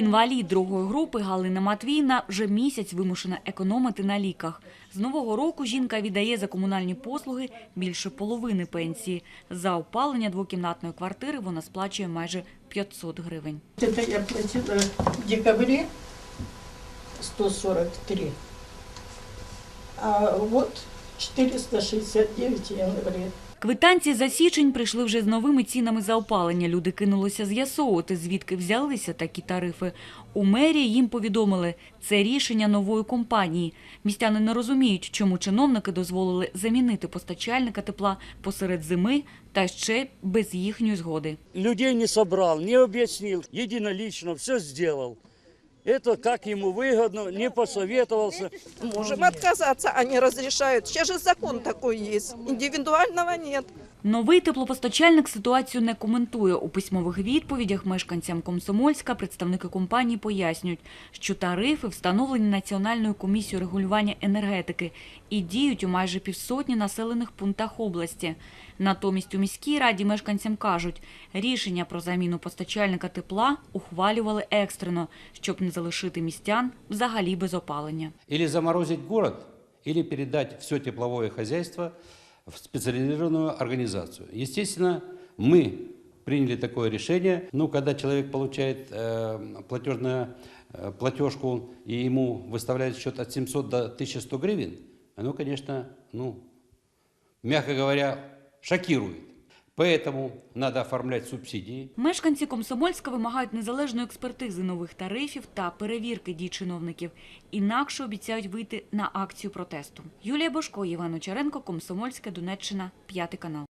Інвалід другої групи Галина Матвіївна вже місяць вимушена економити на ліках. З нового року жінка віддає за комунальні послуги більше половини пенсії. За опалення двокімнатної квартири вона сплачує майже 500 гривень. Это я платила в декабре 143. А вот 469 в январе. Квитанції за січень прийшли вже з новими цінами за опалення. Люди кинулися з'ясовувати, звідки взялися такі тарифи. У мерії їм повідомили, це рішення нової компанії. Містяни не розуміють, чому чиновники дозволили замінити постачальника тепла посеред зими та ще без їхньої згоди. людей не собрал, не объяснил, единолично все сделал. Это как ему выгодно, не посоветовался. Можем отказаться, они разрешают. Сейчас же закон такой есть. Индивидуального нет. Новий теплопостачальник ситуацію не коментує. У письмових відповідях мешканцям Комсомольська представники компанії пояснюють, що тарифи встановлені Національною комісією регулювання енергетики і діють у майже півсотні населених пунктах області. Натомість у міській раді мешканцям кажуть, рішення про заміну постачальника тепла ухвалювали екстрено, щоб не залишити містян взагалі без опалення. Или заморозить город, или передать все тепловое хозяйство в специализированную организацию. Естественно, мы приняли такое решение. Ну, когда человек получает э, платежную, э, платежку и ему выставляют счет от 700 до 1100 гривен, оно, конечно, ну, мягко говоря, шокирует. Поэтому надо оформлять субсидии, Мешканці Комсомольська вимагають незалежної експертизи нових тарифів та перевірки дій чиновників. Інакше обіцяють вийти на акцію протесту. Юлія Бошко, Іван Очаренко, Комсомольська, Донеччина, п'ятий канал.